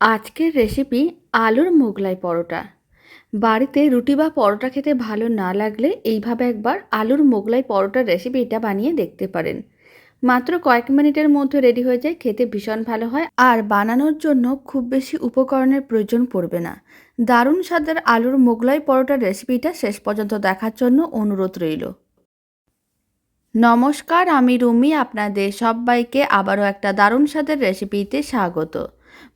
আজকের রেসিপি আলুর মোগলাই পরোটা। বাড়িতে রুটি বা পরোটা খেতে ভালো না লাগলে এইভাবে একবার আলুর মোগলাই পরোটার রেসিপিটা বানিয়ে দেখতে পারেন। মাত্র কয়েক মিনিটের মধ্যে রেডি হয়ে যায়, খেতে ভীষণ ভালো হয় আর বানানোর জন্য খুব বেশি উপকরণের প্রয়োজন পড়বে না। দারুণ স্বাদের আলুর মোগলাই পরোটার রেসিপিটা শেষ পর্যন্ত দেখার জন্য অনুরোধ রইল। নমস্কার, আমি রুমি, আপনাদের সবাইকে আবারও একটা দারুণ স্বাদের রেসিপিতে স্বাগত।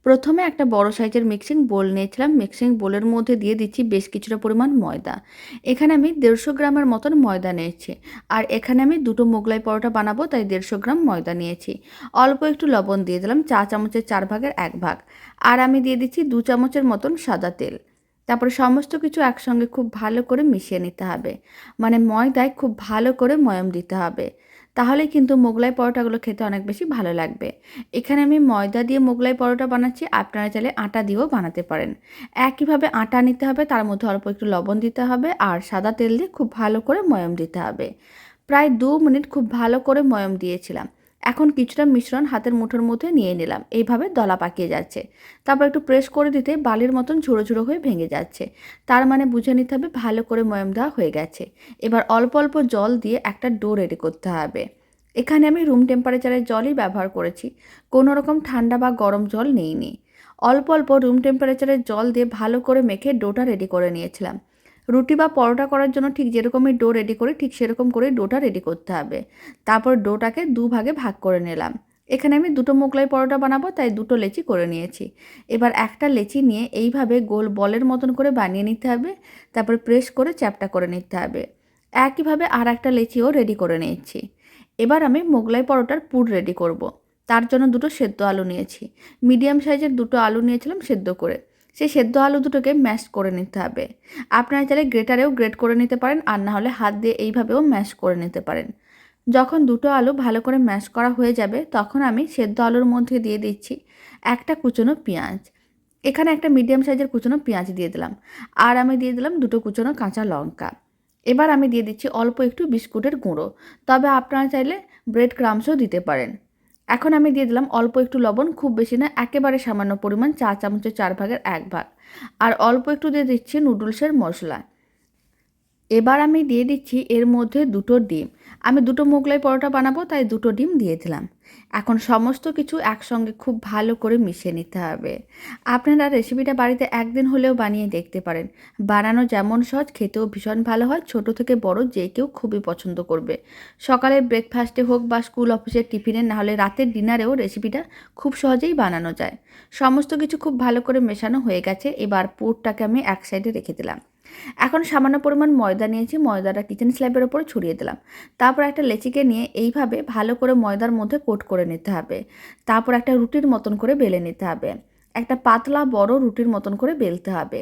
প্রথমে একটা বড় সাইজের মিক্সিং বোল নিয়েছিলাম। মিক্সিং বোলের মধ্যে দিয়ে দিচ্ছি বেশ কিছুটা পরিমাণ ময়দা। এখানে আমি দেড়শো গ্রামের মতন ময়দা নিয়েছি। আর এখানে আমি দুটো মোগলাই পরোটা বানাবো, তাই দেড়শো গ্রাম ময়দা নিয়েছি। অল্প একটু লবণ দিয়ে দিলাম, চা চামচের চার ভাগের এক ভাগ। আর আমি দিয়ে দিচ্ছি দু চামচের মতন সাদা তেল। তারপরে সমস্ত কিছু একসঙ্গে খুব ভালো করে মিশিয়ে নিতে হবে। মানে ময়দায় খুব ভালো করে ময়ম দিতে হবে। তাহলে কিন্তু মোগলাই পরোটাগুলো খেতে অনেক বেশি ভালো লাগবে। এখানে আমি ময়দা দিয়ে মোগলাই পরোটা বানাচ্ছি, আপনারা চাইলে আটা দিয়েও বানাতে পারেন। একইভাবে আটা নিতে হবে, তার মধ্যে অল্প একটু লবণ দিতে হবে আর সাদা তেল দিয়ে খুব ভালো করে ময়ম দিতে হবে। প্রায় দু মিনিট খুব ভালো করে ময়ম দিয়েছিলাম। এখন কিছুটা মিশ্রণ হাতের মুঠোর মধ্যে নিয়ে নিলাম। এইভাবে দলা পাকিয়ে যাচ্ছে। তারপর একটু প্রেস করে দিতে বালির মতন ঝুড়ো ঝুড়ো হয়ে ভেঙে যাচ্ছে। তার মানে বুঝে নিতে হবে ভালো করে ময়ম দেওয়া হয়ে গেছে। এবার অল্প অল্প জল দিয়ে একটা ডো রেডি করতে হবে। এখানে আমি রুম টেম্পারেচারের জলই ব্যবহার করেছি। কোনো রকম ঠান্ডা বা গরম জল নেইনি। অল্প অল্প রুম টেম্পারেচারের জল দিয়ে ভালো করে মেখে ডোটা রেডি করে নিয়েছিলাম। রুটি বা পরোটা করার জন্য ঠিক যেরকমই ডো রেডি করি ঠিক সেরকম করেই ডোটা রেডি করতে হবে। তারপর ডোটাকে দু ভাগে ভাগ করে নিলাম। এখানে আমি দুটো মোগলাই পরোটা বানাবো, তাই দুটো লেচি করে নিয়েছি। এবার একটা লেচি নিয়ে এইভাবে গোল বলের মতন করে বানিয়ে নিতে হবে, তারপর প্রেস করে চ্যাপটা করে নিতে হবে। একইভাবে আর একটা লেচিও রেডি করে নিয়েছি। এবার আমি মোগলাই পরোটার পুর রেডি করব। তার জন্য দুটো সেদ্ধ আলু নিয়েছি। মিডিয়াম সাইজের দুটো আলু নিয়েছিলাম সেদ্ধ করে। সেই সেদ্ধ আলু দুটোকে ম্যাশ করে নিতে হবে। আপনারা চাইলে গ্রেটারেও গ্রেট করে নিতে পারেন, আর না হলে হাত দিয়ে এইভাবেও ম্যাশ করে নিতে পারেন। যখন দুটো আলু ভালো করে ম্যাশ করা হয়ে যাবে, তখন আমি সেদ্ধ আলুর মধ্যে দিয়ে দিচ্ছি একটা কুচনো পেঁয়াজ। এখানে একটা মিডিয়াম সাইজের কুচনো পেঁয়াজ দিয়ে দিলাম, আর আমি দিয়ে দিলাম দুটো কুচনো কাঁচা লঙ্কা। এবার আমি দিয়ে দিচ্ছি অল্প একটু বিস্কুটের গুঁড়ো। তবে আপনারা চাইলে ব্রেড ক্রামসও দিতে পারেন। এখন আমি দিয়ে দিলাম অল্প একটু লবণ, খুব বেশি না, একেবারে সামান্য পরিমাণ চা চামচের চার ভাগের এক ভাগ। আর অল্প একটু দিয়ে দিচ্ছি নুডলসের মশলা। এবার আমি দিয়ে দিচ্ছি এর মধ্যে দুটো ডিম। আমি দুটো মোগলাই পরোটা বানাবো, তাই দুটো ডিম দিয়ে দিলাম। এখন সমস্ত কিছু একসঙ্গে খুব ভালো করে মিশিয়ে নিতে হবে। আপনারা রেসিপিটা বাড়িতে একদিন হলেও বানিয়ে দেখতে পারেন। বানানো যেমন সহজ, খেতেও ভীষণ ভালো হয়। ছোট থেকে বড় যে কেউ খুবই পছন্দ করবে। সকালের ব্রেকফাস্টে হোক বা স্কুল অফিসের টিফিনে, না হলে রাতের ডিনারেও রেসিপিটা খুব সহজেই বানানো যায়। সমস্ত কিছু খুব ভালো করে মেশানো হয়ে গেছে। এবার পুরটাকে আমি এক সাইডে রেখে দিলাম। এখন সামান্য পরিমাণ ময়দা নিয়েছি, ময়দাটা কিচেন স্ল্যাবের ওপর ছড়িয়ে দিলাম। তারপর একটা লেচিকে নিয়ে এইভাবে ভালো করে ময়দার মধ্যে কোট করে নিতে হবে। তারপর একটা রুটির মতন করে বেলে নিতে হবে। একটা পাতলা বড় রুটির মতন করে বেলতে হবে।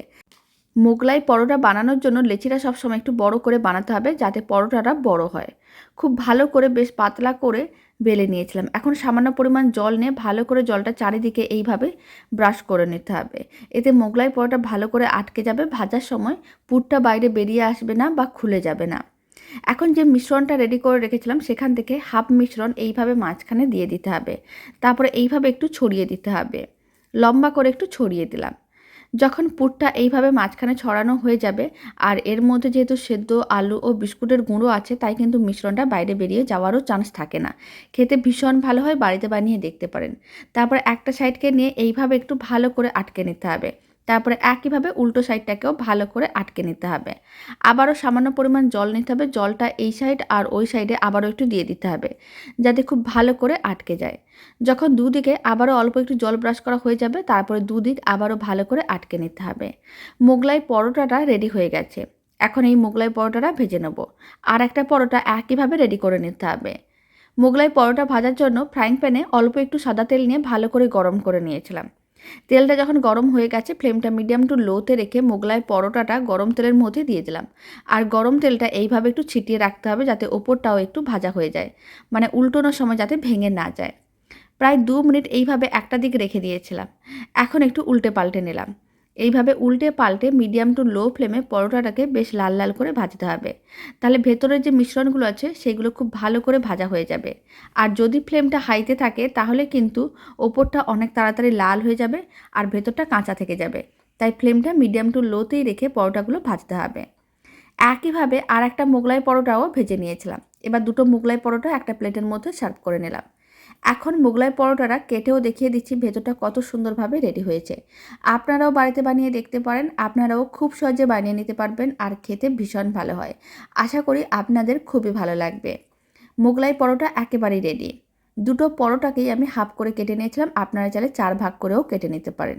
মোগলাই পরোটা বানানোর জন্য লেচিটা সবসময় একটু বড় করে বানাতে হবে যাতে পরোটাটা বড় হয়। খুব ভালো করে বেশ পাতলা করে বেলে নিয়েছিলাম। এখন সামান্য পরিমাণ জল নিয়ে ভালো করে জলটা চারিদিকে এইভাবে ব্রাশ করে নিতে হবে। এতে মোগলাই পরোটা ভালো করে আটকে যাবে, ভাজার সময় পুরটা বাইরে বেরিয়ে আসবে না বা খুলে যাবে না। এখন যে মিশ্রণটা রেডি করে রেখেছিলাম, সেখান থেকে হাফ মিশ্রণ এইভাবে মাঝখানে দিয়ে দিতে হবে। তারপরে এইভাবে একটু ছড়িয়ে দিতে হবে। লম্বা করে একটু ছড়িয়ে দিলাম। যখন পুরটা এইভাবে মাঝখানে ছড়ানো হয়ে যাবে আর এর মধ্যে যেহেতু সেদ্ধ আলু ও বিস্কুটের গুঁড়ো আছে, তাই কিন্তু মিশ্রণটা বাইরে বেরিয়ে যাওয়ারও চান্স থাকে না। খেতে ভীষণ ভালো হয়, বাড়িতে বানিয়ে দেখতে পারেন। তারপর একটা সাইডকে নিয়ে এইভাবে একটু ভালো করে আটকে নিতে হবে। তারপরে একইভাবে উল্টো সাইডটাকেও ভালো করে আটকে নিতে হবে। আবারও সামান্য পরিমাণ জল নিতে হবে, জলটা এই সাইড আর ওই সাইডে আবারও একটু দিয়ে দিতে হবে, যাতে খুব ভালো করে আটকে যায়। যখন দুদিকে আবারও অল্প একটু জল ব্রাশ করা হয়ে যাবে, তারপরে দুদিক আবারও ভালো করে আটকে নিতে হবে। মোগলাই পরোটাটা রেডি হয়ে গেছে। এখন এই মোগলাই পরোটাটা ভেজে নেব। আর একটা পরোটা একইভাবে রেডি করে নিতে হবে। মোগলাই পরোটা ভাজার জন্য ফ্রাইং প্যানে অল্প একটু সাদা তেল নিয়ে ভালো করে গরম করে নিয়েছিলাম। তেলটা যখন গরম হয়ে গেছে, ফ্লেমটা মিডিয়াম টু লোতে রেখে মোগলাই পরোটাটা গরম তেলের মধ্যে দিয়ে দিলাম। আর গরম তেলটা এইভাবে একটু ছিটিয়ে রাখতে হবে যাতে ওপরটাও একটু ভাজা হয়ে যায় মানে উল্টোনোর সময় যাতে ভেঙে না যায়। প্রায় দু মিনিট এইভাবে একটা দিক রেখে দিয়েছিলাম। এখন একটু উল্টে পাল্টে নিলাম। এইভাবে উল্টে পাল্টে মিডিয়াম টু লো ফ্লেমে পরোটাটাকে বেশ লাল লাল করে ভাজতে হবে। তাহলে ভেতরের যে মিশ্রণগুলো আছে, সেগুলো খুব ভালো করে ভাজা হয়ে যাবে। আর যদি ফ্লেমটা হাইতে থাকে, তাহলে কিন্তু ওপরটা অনেক তাড়াতাড়ি লাল হয়ে যাবে আর ভেতরটা কাঁচা থেকে যাবে। তাই ফ্লেমটা মিডিয়াম টু লোতেই রেখে পরোটাগুলো ভাজতে হবে। একইভাবে আর একটা মোগলাই পরোটাও ভেজে নিয়েছিলাম। এবার দুটো মোগলাই পরোটা একটা প্লেটের মধ্যে সার্ভ করে নিলাম। এখন মোগলাই পরোটাটা কেটেও দেখিয়ে দিচ্ছি, ভেতরটা কত সুন্দরভাবে রেডি হয়েছে। আপনারাও বাড়িতে বানিয়ে দেখতে পারেন, আপনারাও খুব সহজে বানিয়ে নিতে পারবেন আর খেতে ভীষণ ভালো হয়। আশা করি আপনাদের খুবই ভালো লাগবে। মোগলাই পরোটা একেবারেই রেডি দুটো পরোটাকেই আমি হাফ করে কেটে নিয়েছিলাম, আপনারা চাইলে চার ভাগ করেও কেটে নিতে পারেন।